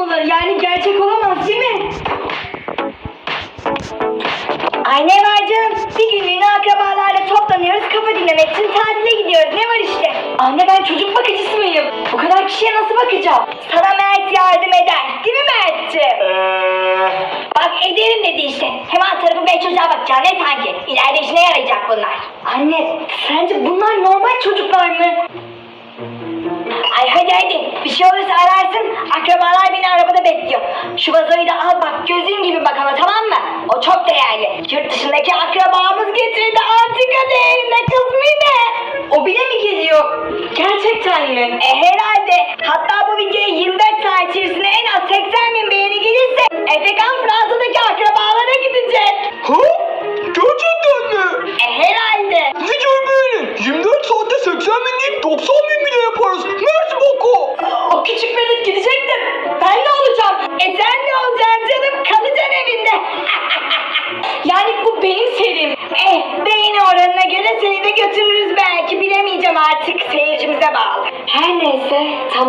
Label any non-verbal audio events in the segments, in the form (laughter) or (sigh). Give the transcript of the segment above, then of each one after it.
olmalı. Yani gerçek olamaz değil mi? Ay ne var canım? Bir günlüğüne akrabalarla toplanıyoruz, kafa dinlemek için tatile gidiyoruz. Ne var işte? Anne ben çocuk bakıcısı mıyım? Bu kadar kişiye nasıl bakacağım? Sana Mert yardım eder. Değil mi Mert'ciğim? Eee... Bak ederim dedi işte. Hemen tarafı beş çocuğa bakacağım. Ne sanki? İleride işine yarayacak bunlar. Anne sence bunlar normal çocuklar mı? Ay hadi hadi. Bir şey olursa ararsın. Şu vazoyu da al bak gözün gibi bak ama tamam mı? O çok değerli. Yurt dışındaki akrabamız getirdi antika değerinde kız Mine. O bile mi geliyor? Gerçekten mi? E herhalde. Hatta bu videoya 24 saat içerisinde en az 80 bin beğeni gelirse Efekan Fransa'daki akrabalara gidecek. Ha? Gerçekten mi? E herhalde. Videoyu beğenin. 24 saatte 80 bin değil 90 bin bile yaparız. Mert Boko.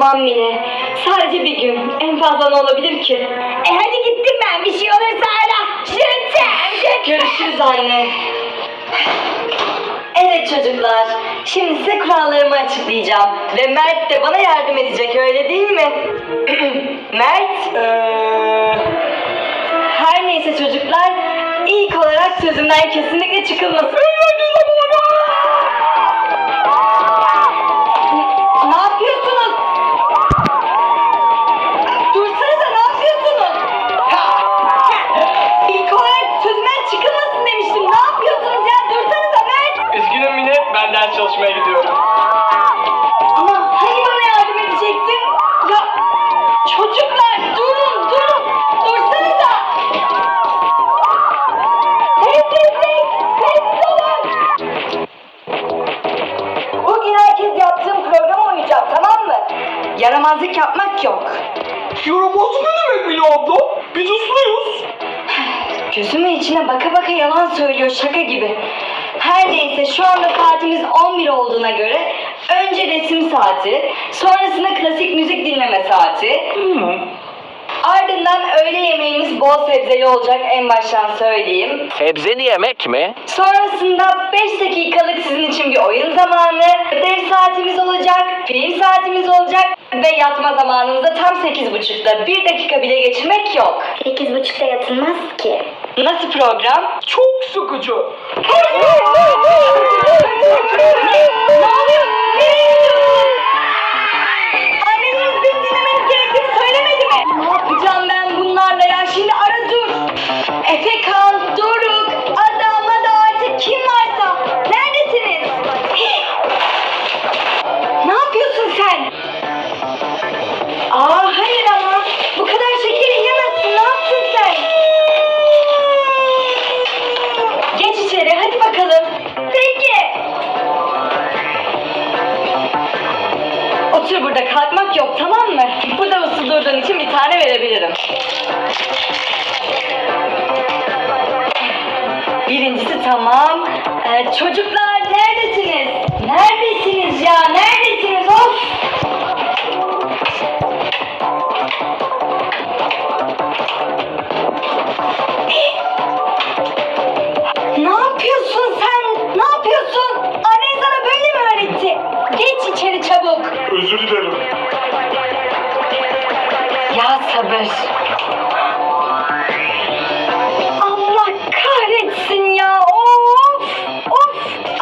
Tamam Mine. Sadece bir gün. En fazla ne olabilir ki? E hadi gittim ben. Bir şey olursa ara. Şırtem. Görüşürüz anne. Evet çocuklar, şimdi size kurallarımı açıklayacağım. Ve Mert de bana yardım edecek, öyle değil mi? (clears throat) Mert, Eee... her neyse çocuklar, ilk olarak sözümden kesinlikle çıkılmasın. Yapmak yok. Yaramaz ne demek Mine abla? Biz usluyuz. (sighs) Gözümün içine baka baka yalan söylüyor şaka gibi. Her neyse şu anda saatimiz 11 olduğuna göre önce resim saati, sonrasında klasik müzik dinleme saati, ardından öğle yemeğimiz bol sebzeli olacak en baştan söyleyeyim. Sebzeli yemek mi? Sonrasında 5 dakikalık sizin için bir oyun zamanı, ödev saatimiz olacak, film saatimiz olacak ve yatma zamanımızda tam 8.30'da bir dakika bile geçirmek yok. Sekiz buçukta yatılmaz ki. Nasıl program? Çok sıkıcı. Burada kalkmak yok tamam mı? Burada uslu durduğun için bir tane verebilirim. Birincisi tamam. Ee, çocuklar neredesiniz? Neredesiniz ya? Neredesiniz? Sabır. Allah kahretsin ya. Of! Of!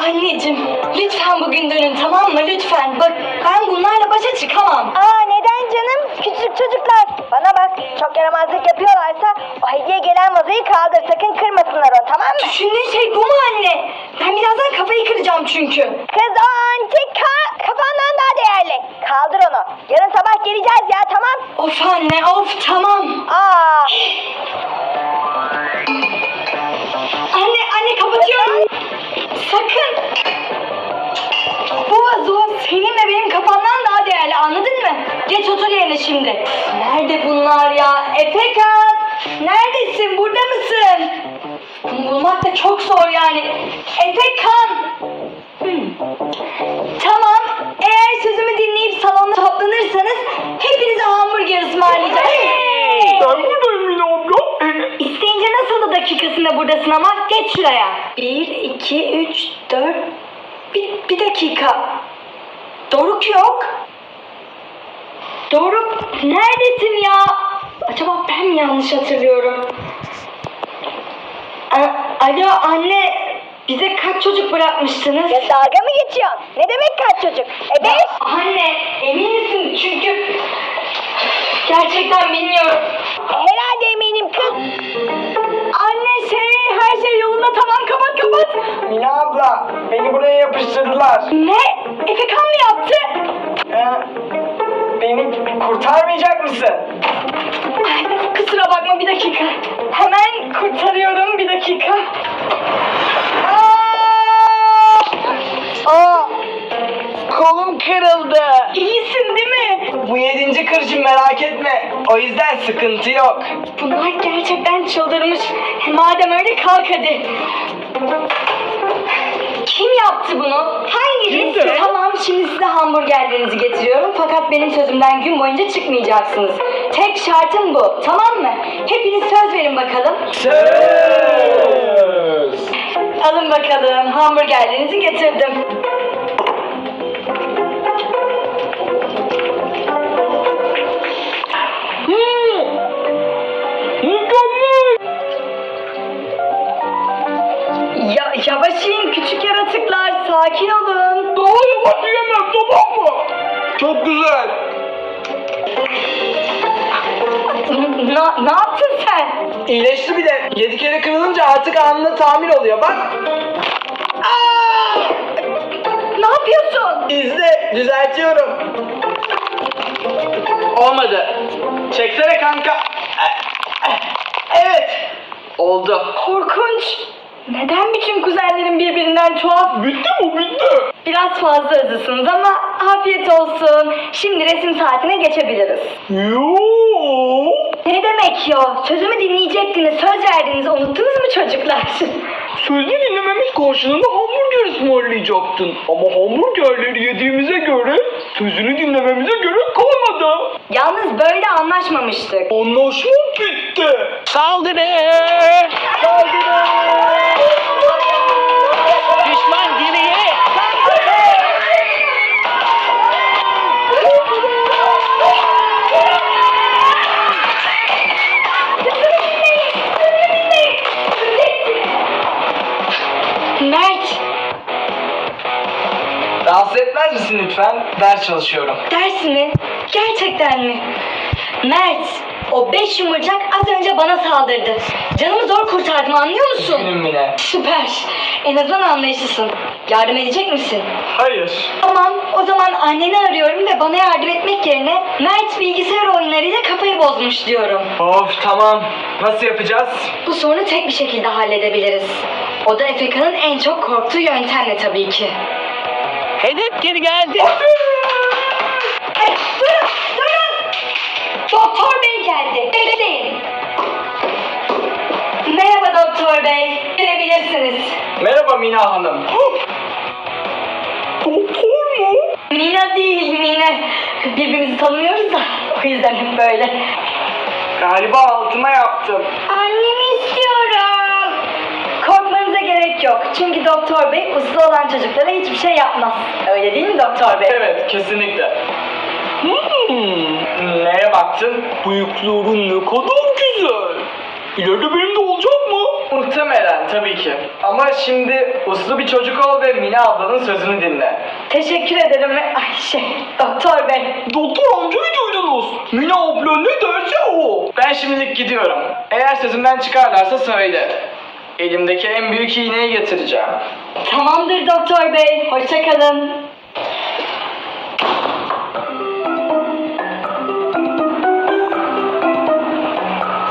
Anneciğim lütfen bugün dönün tamam mı? Lütfen. Bak ben bunlarla başa çıkamam. Aa neden canım? Küçük çocuklar. Bana bak çok yaramazlık yapıyorlarsa o hediye gelen vazoyu kaldır. Sakın kırmasınlar o tamam mı? Düşündüğün şey bu mu anne? Ben birazdan kafayı kıracağım çünkü. Kız o daha değerli. Kaldır onu. Yarın sabah geleceğiz ya tamam. Of anne of tamam. Aa. Anne anne kapatıyorum. Sakın. Bu vazo senin ve benim kafamdan daha değerli anladın mı? Geç otur yerine şimdi. Nerede bunlar ya? Efekan! Neredesin? Burada mısın? Bunu bulmak da çok zor yani. Efekan! salonda toplanırsanız hepinize hamburger ısmarlayacağım. Hey! Ben buradayım yine abla. Ee, isteyince nasıl da dakikasında buradasın ama geç şuraya. Bir, iki, üç, dört... Bir, bir dakika. Doruk yok. Doruk neredesin ya? Acaba ben mi yanlış hatırlıyorum? A Alo anne bize kaç çocuk bırakmıştınız? Ya dalga mı geçiyorsun? Ne demek kaç çocuk? E beş. Anne emin misin? Çünkü gerçekten bilmiyorum. Herhalde eminim kız. Anne şey her şey yolunda tamam kapat kapat. Mina abla beni buraya yapıştırdılar. Ne? Efekan mı yaptı? Ee, beni kurtarmayacak mısın? Ay, kusura bakma bir dakika. Hemen kurtarıyorum O yüzden sıkıntı yok. Bunlar gerçekten çıldırmış. Madem öyle kalk hadi. Kim yaptı bunu? Hanginiz? Kimdi? Tamam şimdi size hamburgerlerinizi getiriyorum. Fakat benim sözümden gün boyunca çıkmayacaksınız. Tek şartım bu. Tamam mı? Hepiniz söz verin bakalım. Söz. Alın bakalım hamburgerlerinizi getirdim. Çok güzel. Ne, ne yaptın sen? İyileşti bir de. Yedi kere kırılınca artık anında tamir oluyor bak. Aa! Ne yapıyorsun? İzle düzeltiyorum. Olmadı. Çeksene kanka. Evet. Oldu. Korkunç. Neden bütün kuzenlerim birbirinden tuhaf? Bitti mi bitti? Biraz fazla hızlısınız ama afiyet olsun. Şimdi resim saatine geçebiliriz. Yoo. Ne demek ya? Sözümü dinleyecektiniz, söz verdiniz. Unuttunuz mu çocuklar? (laughs) Sözü dinlememiz karşılığında hamburger ısmarlayacaktın. Ama hamburgerleri yediğimize göre sözünü dinlememize gerek kalmadı. Yalnız böyle anlaşmamıştık. Anlaşma bitti. Saldırı! Saldırı! Lütfen? Ders çalışıyorum. ders mi? Gerçekten mi? Mert, o beş yumurcak az önce bana saldırdı. Canımı zor kurtardım anlıyor musun? Günüm Mine. Süper. En azından anlayışlısın. Yardım edecek misin? Hayır. Tamam, o zaman anneni arıyorum ve bana yardım etmek yerine Mert bilgisayar oyunlarıyla kafayı bozmuş diyorum. Of tamam. Nasıl yapacağız? Bu sorunu tek bir şekilde halledebiliriz. O da Efeka'nın en çok korktuğu yöntemle tabii ki. Hedef geri geldi. Ay, durun, durun! Doktor bey geldi. Bekleyin. Merhaba doktor bey. Girebilirsiniz. Merhaba Mina Hanım. Doktor mu? Mina değil Mine. Birbirimizi tanımıyoruz da o yüzden hep böyle. Galiba altıma yaptım. Annemi istiyorum. Gerek yok. Çünkü doktor bey uslu olan çocuklara hiçbir şey yapmaz. Öyle değil mi doktor bey? Evet kesinlikle. Hmm, neye baktın? Bıyıkların ne kadar güzel. İleride benim de olacak mı? Muhtemelen tabii ki. Ama şimdi uslu bir çocuk ol ve Mina ablanın sözünü dinle. Teşekkür ederim. Ay şey, doktor bey. Doktor amcayı duydunuz. Mina abla ne derse o. Ben şimdilik gidiyorum. Eğer sözümden çıkarlarsa söyle. Elimdeki en büyük iğneyi getireceğim. Tamamdır doktor bey. Hoşçakalın.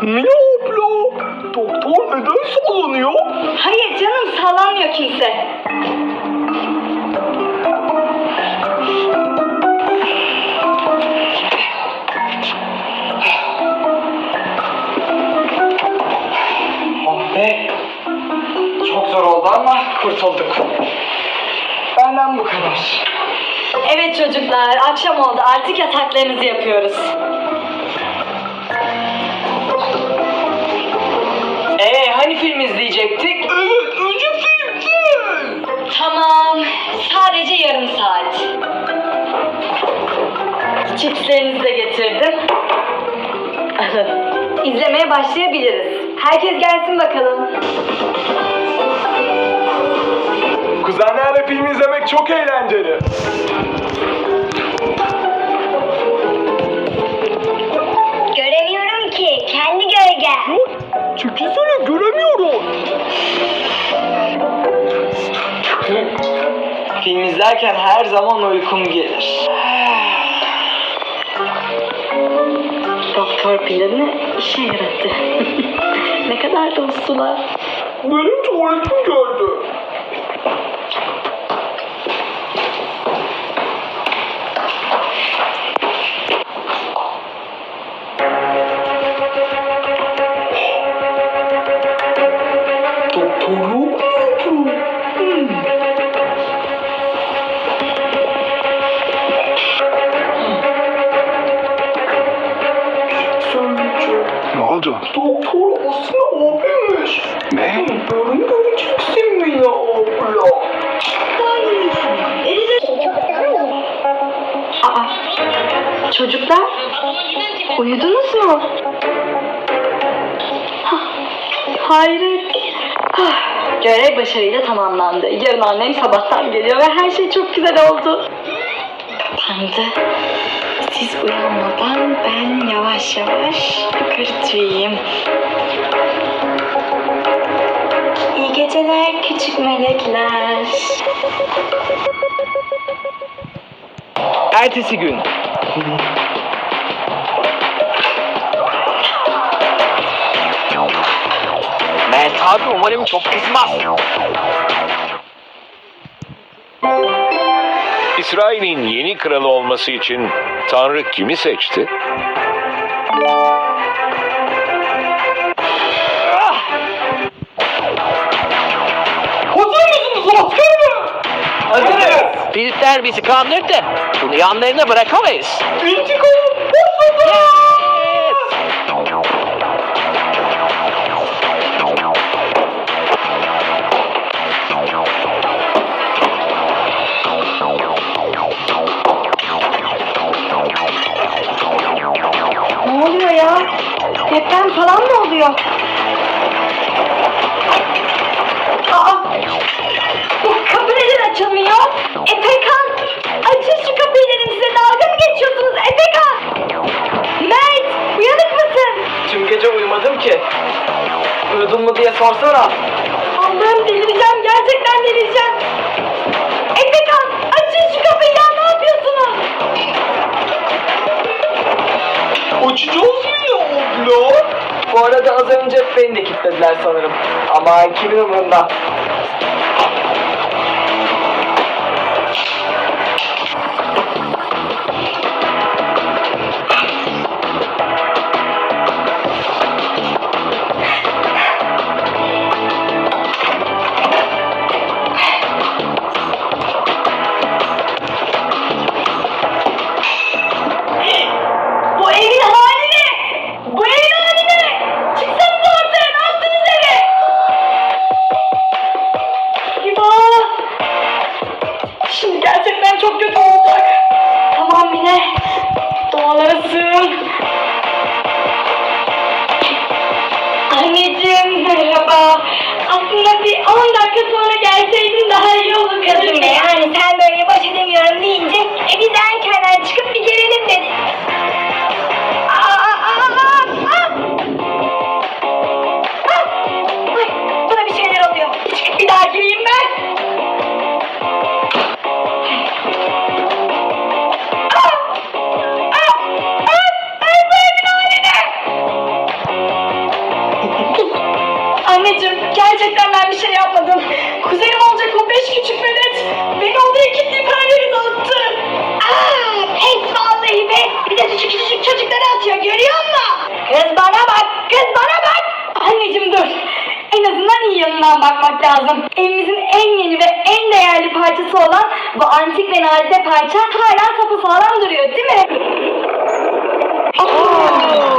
Mina abla, doktor neden sallanıyor? Hayır canım sağlanmıyor kimse. Kurtulduk. Benden bu kadar. Evet çocuklar akşam oldu artık yataklarınızı yapıyoruz. Ee hani film izleyecektik? Evet, önce film, film. Tamam. Sadece yarım saat. Çipslerinizi de getirdim. (laughs) İzlemeye başlayabiliriz. Herkes gelsin bakalım. Kuzenlerle film izlemek çok eğlenceli. Göremiyorum ki. Kendi gölge. Çekilsene göremiyorum. Film izlerken her zaman uykum gelir. Doktor planı işe yaradı. (laughs) ne kadar da. Benim tuvaletim geldi. Oldu? Doktor aslında abimmiş. Ne? Yarın göreceksin beni abla. Aa, çocuklar uyudunuz mu? Hah, Hayret. Hah, Görev başarıyla tamamlandı. Yarın annem sabahtan geliyor ve her şey çok güzel oldu. Tanrı, siz uyanmadan ben yavaş yavaş yukarı tüyeyim. İyi geceler küçük melekler. Ertesi gün. Mert abi umarım çok kızmaz. İsrail'in yeni kralı olması için Tanrı kimi seçti? Hazır mısınız askerler? Hazırız. Filipler bizi kandırdı. Bunu yanlarına bırakamayız. İntikam başladı. Sorsana. Allah'ım delireceğim. Gerçekten delireceğim. Efekan! Açın şu kapıyı ya. Ne yapıyorsunuz? Açacağız mı ya abla? Bu arada az önce beni de kilitlediler sanırım. Ama kimin umurunda? Dakika sonra gelseydin daha iyi olur Kızım be yani sen böyle baş edemiyorum deyince e biz erkenden çıkıp bir gelelim dedik. Anneciğim gerçekten ben bir şey yapmadım. Kuzenim olacak o beş küçük velet. Beni odaya kilitleyip her yeri dağıttı. Aa, pes vallahi be. Bir de küçük küçük çocukları atıyor görüyor musun? Kız bana bak, kız bana bak. Anneciğim dur. En azından iyi yanından bakmak lazım. Evimizin en yeni ve en değerli parçası olan bu antik ve nadide parça hala sapasağlam duruyor değil mi? Aa!